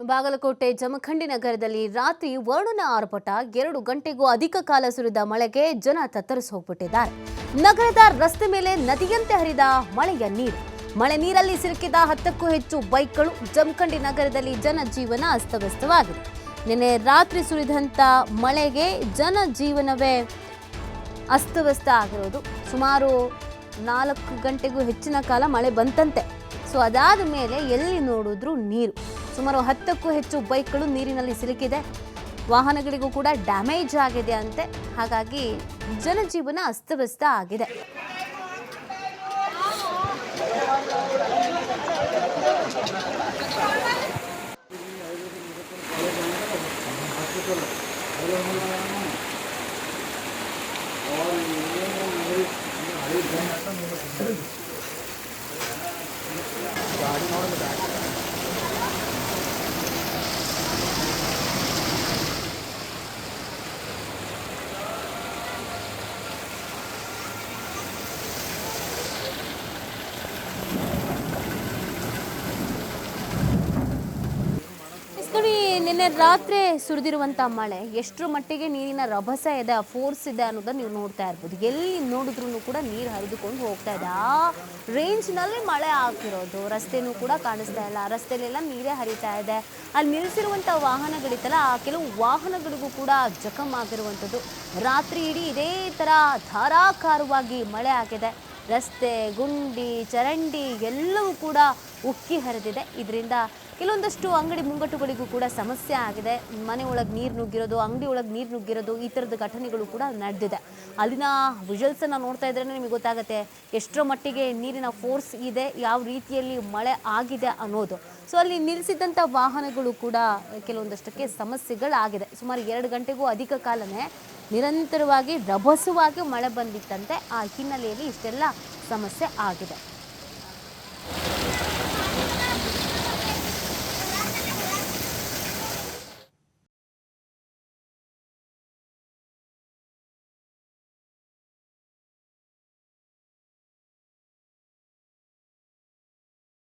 ಬಾಗಲಕೋಟೆ ಜಮಖಂಡಿ ನಗರದಲ್ಲಿ ರಾತ್ರಿ ವರುಣನ ಆರ್ಭಟ ಎರಡು ಗಂಟೆಗೂ ಅಧಿಕ ಕಾಲ ಸುರಿದ ಮಳೆಗೆ ಜನ ತತ್ತರಿಸಿ ಹೋಗ್ಬಿಟ್ಟಿದ್ದಾರೆ. ನಗರದ ರಸ್ತೆ ಮೇಲೆ ನದಿಯಂತೆ ಹರಿದ ಮಳೆಯ ನೀರು. ಮಳೆ ನೀರಲ್ಲಿ ಸಿಲುಕಿದ ಹತ್ತಕ್ಕೂ ಹೆಚ್ಚು ಬೈಕ್ಗಳು ಜಮಖಂಡಿ ನಗರದಲ್ಲಿ ಜನಜೀವನ ಅಸ್ತವ್ಯಸ್ತವಾಗಿದೆ. ನಿನ್ನೆ ರಾತ್ರಿ ಸುರಿದಂಥ ಮಳೆಗೆ ಜನಜೀವನವೇ ಅಸ್ತವ್ಯಸ್ತ ಆಗಿರೋದು. ಸುಮಾರು ನಾಲ್ಕು ಗಂಟೆಗೂ ಹೆಚ್ಚಿನ ಕಾಲ ಮಳೆ ಬಂತಂತೆ. ಸೊ ಅದಾದ ಮೇಲೆ ಎಲ್ಲಿ ನೋಡಿದ್ರೂ ನೀರು. ಸುಮಾರು ಹತ್ತಕ್ಕೂ ಹೆಚ್ಚು ಬೈಕ್ಗಳು ನೀರಿನಲ್ಲಿ ಸಿಲುಕಿದೆ. ವಾಹನಗಳಿಗೂ ಕೂಡ ಡ್ಯಾಮೇಜ್ ಆಗಿದೆ ಅಂತೆ. ಹಾಗಾಗಿ ಜನಜೀವನ ಅಸ್ತವ್ಯಸ್ತ ಆಗಿದೆ. ಎಸ್ ನಿನ್ನೆ ರಾತ್ರಿ ಸುರಿದಿರುವಂಥ ಮಳೆ, ಎಷ್ಟರ ಮಟ್ಟಿಗೆ ನೀರಿನ ರಭಸ ಇದೆ ಫೋರ್ಸ್ ಇದೆ ಅನ್ನೋದನ್ನ ನೀವು ನೋಡ್ತಾ ಇರ್ಬೋದು. ಎಲ್ಲಿ ನೋಡಿದ್ರು ಕೂಡ ನೀರು ಹರಿದುಕೊಂಡು ಹೋಗ್ತಾ ಇದೆ. ಆ ರೇಂಜ್ನಲ್ಲಿ ಮಳೆ ಆಗ್ತಿರೋದು. ರಸ್ತೆನೂ ಕೂಡ ಕಾಣಿಸ್ತಾ ಇಲ್ಲ. ರಸ್ತೆಲೆಲ್ಲ ನೀರೇ ಹರಿತಾ ಇದೆ. ಅಲ್ಲಿ ನಿಲ್ಲಿಸಿರುವಂಥ ವಾಹನಗಳಿತ್ತಲ್ಲ, ಆ ಕೆಲವು ವಾಹನಗಳಿಗೂ ಕೂಡ ಜಖಮ್ ಆಗಿರುವಂಥದ್ದು. ರಾತ್ರಿ ಇಡೀ ಇದೇ ಥರ ಧಾರಾಕಾರವಾಗಿ ಮಳೆ ಆಗಿದೆ. ರಸ್ತೆ, ಗುಂಡಿ, ಚರಂಡಿ ಎಲ್ಲವೂ ಕೂಡ ಉಕ್ಕಿ ಹರಿದಿದೆ. ಇದರಿಂದ ಕೆಲವೊಂದಷ್ಟು ಅಂಗಡಿ ಮುಂಗಟ್ಟುಗಳಿಗೂ ಕೂಡ ಸಮಸ್ಯೆ ಆಗಿದೆ. ಮನೆ ಒಳಗೆ ನೀರು ನುಗ್ಗಿರೋದು, ಅಂಗಡಿ ಒಳಗೆ ನೀರು ನುಗ್ಗಿರೋದು ಈ ಥರದ ಘಟನೆಗಳು ಕೂಡ ನಡೆದಿದೆ. ಅಲ್ಲಿನ ವಿಜುವಲ್ಸನ್ನು ನೋಡ್ತಾ ಇದ್ರೆ ನಿಮಗೆ ಗೊತ್ತಾಗುತ್ತೆ ಎಷ್ಟರ ಮಟ್ಟಿಗೆ ನೀರಿನ ಫೋರ್ಸ್ ಇದೆ, ಯಾವ ರೀತಿಯಲ್ಲಿ ಮಳೆ ಆಗಿದೆ ಅನ್ನೋದು. ಸೊ ಅಲ್ಲಿ ನಿಲ್ಲಿಸಿದಂಥ ವಾಹನಗಳು ಕೂಡ ಕೆಲವೊಂದಷ್ಟಕ್ಕೆ ಸಮಸ್ಯೆಗಳಾಗಿದೆ. ಸುಮಾರು ಎರಡು ಗಂಟೆಗೂ ಅಧಿಕ ಕಾಲನೇ ನಿರಂತರವಾಗಿ ರಭಸವಾಗಿ ಮಳೆ ಬಂದಿತ್ತಂತೆ. ಆ ಹಿನ್ನೆಲೆಯಲ್ಲಿ ಇಷ್ಟೆಲ್ಲ ಸಮಸ್ಯೆ ಆಗಿದೆ.